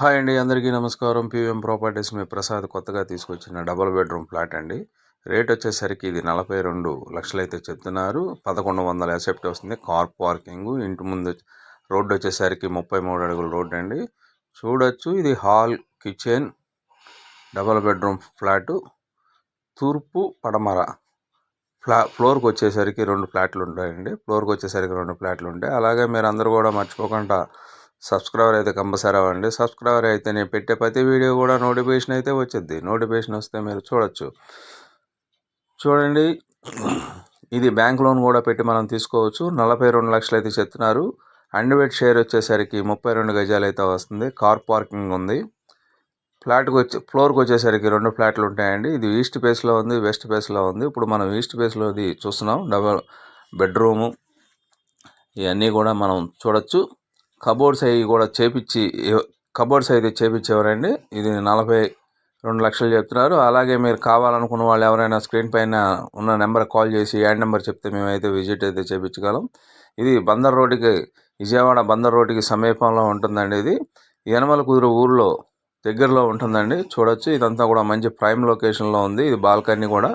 Hi అండి అందరికీ నమస్కారం. పీవీఎం ప్రాపర్టీస్ మీ ప్రసాద్ కొత్తగా తీసుకొచ్చిన డబుల్ బెడ్రూమ్ ఫ్లాట్ అండి. రేట్ వచ్చేసరికి ఇది నలభై రెండు లక్షలు అయితే చెప్తున్నారు. పదకొండు వందల ఎసెప్ట్ వస్తుంది. కార్ పార్కింగ్ ఇంటి ముందు రోడ్డు వచ్చేసరికి ముప్పై మూడు అడుగుల రోడ్ అండి. చూడొచ్చు ఇది hall kitchen double bedroom flat. తూర్పు పడమర ఫ్లా ఫ్లోర్కి వచ్చేసరికి రెండు ఫ్లాట్లు ఉంటాయండి. ఫ్లోర్కి వచ్చేసరికి రెండు ఫ్లాట్లు ఉంటాయి. అలాగే మీరు అందరూ కూడా మర్చిపోకుండా సబ్స్క్రైబర్ అయితే కంపల్సరీ అవ్వండి. సబ్స్క్రైబర్ అయితే నేను పెట్టే ప్రతి వీడియో కూడా నోటిఫికేషన్ అయితే వచ్చింది. నోటిఫికేషన్ వస్తే మీరు చూడొచ్చు. చూడండి. ఇది బ్యాంక్ లోన్ కూడా పెట్టి మనం తీసుకోవచ్చు. నలభై రెండు లక్షలు అయితే చెప్తున్నారు. అండ్వేట్ షేర్ వచ్చేసరికి ముప్పై రెండు గజాలు అయితే వస్తుంది. కార్ పార్కింగ్ ఉంది. ఫ్లాట్కి వచ్చే ఫ్లోర్కి వచ్చేసరికి రెండు ఫ్లాట్లు ఉంటాయండి. ఇది ఈస్ట్ ఫేస్లో ఉంది వెస్ట్ ఫేస్లో ఉంది. ఇప్పుడు మనం ఈస్ట్ ఫేస్లోది చూస్తున్నాం. Double bedroom. ఇవన్నీ కూడా మనం చూడొచ్చు. కబోర్డ్స్ అవి కూడా చేపించి కబోర్డ్స్ అయితే చేపించేవారండి ఇది నలభై రెండు లక్షలు చెప్తున్నారు. అలాగే మీరు కావాలనుకున్న వాళ్ళు ఎవరైనా స్క్రీన్ పైన ఉన్న నెంబర్ కాల్ చేసి యాడ్ నెంబర్ చెప్తే మేమైతే విజిట్ అయితే చేయించగలం ఇది బందర్ రోడ్డుకి విజయవాడ బందర్ రోడ్డుకి సమీపంలో ఉంటుందండి ఇది. యనమల కుదురు ఊర్లో దగ్గరలో ఉంటుందండి. చూడొచ్చు. ఇదంతా కూడా మంచి ప్రైమ్ లొకేషన్లో ఉంది. ఇది బాల్కనీ కూడా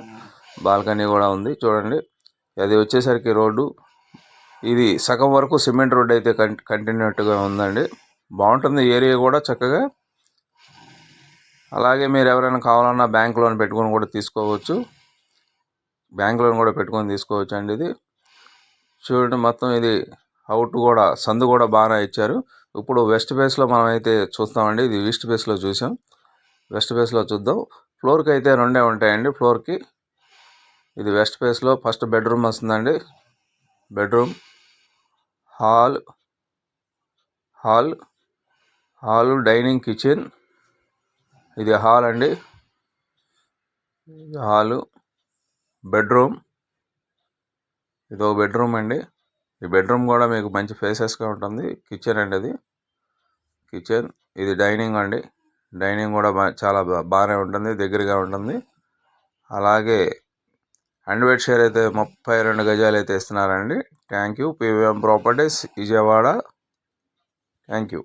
బాల్కనీ కూడా ఉంది. చూడండి. అది వచ్చేసరికి రోడ్డు ఇది సగం వరకు సిమెంట్ రోడ్ అయితే కంటిన్యూట్గా ఉందండి. బాగుంటుంది. ఏరియా కూడా చక్కగా అలాగే మీరు ఎవరైనా కావాలన్నా బ్యాంక్ లోన్ పెట్టుకొని కూడా తీసుకోవచ్చు. బ్యాంక్ లోన్ కూడా పెట్టుకొని తీసుకోవచ్చు అండి ఇది. చూడండి మొత్తం ఇది అవుట్ కూడా సందు కూడా బాగానే ఇచ్చారు. ఇప్పుడు వెస్ట్ ఫేస్లో మనం అయితే చూస్తామండి. ఇది ఈస్ట్ ఫేస్లో చూసాం. వెస్ట్ ఫేస్లో చూద్దాం. ఫ్లోర్కి అయితే రెండే ఉంటాయండి ఫ్లోర్కి ఇది వెస్ట్ ఫేస్లో ఫస్ట్ బెడ్రూమ్ వస్తుందండి. Bedroom. Hall hall hall dining kitchen. ఇది హాల్ అండి. Hall bedroom. ఇది ఒక బెడ్రూమ్ అండి. ఈ బెడ్రూమ్ కూడా మీకు మంచి ఫేసెస్గా ఉంటుంది. కిచెన్ అండి అది. కిచెన్ ఇది డైనింగ్ అండి. డైనింగ్ కూడా చాలా బాగానే ఉంటుంది. దగ్గరగా ఉంటుంది. అలాగే అండ్ షేర్ అయితే ముప్పై రెండు గజాలు అయితే ఇస్తున్నారండి. Thank you PVM properties Vijayawada. Thank you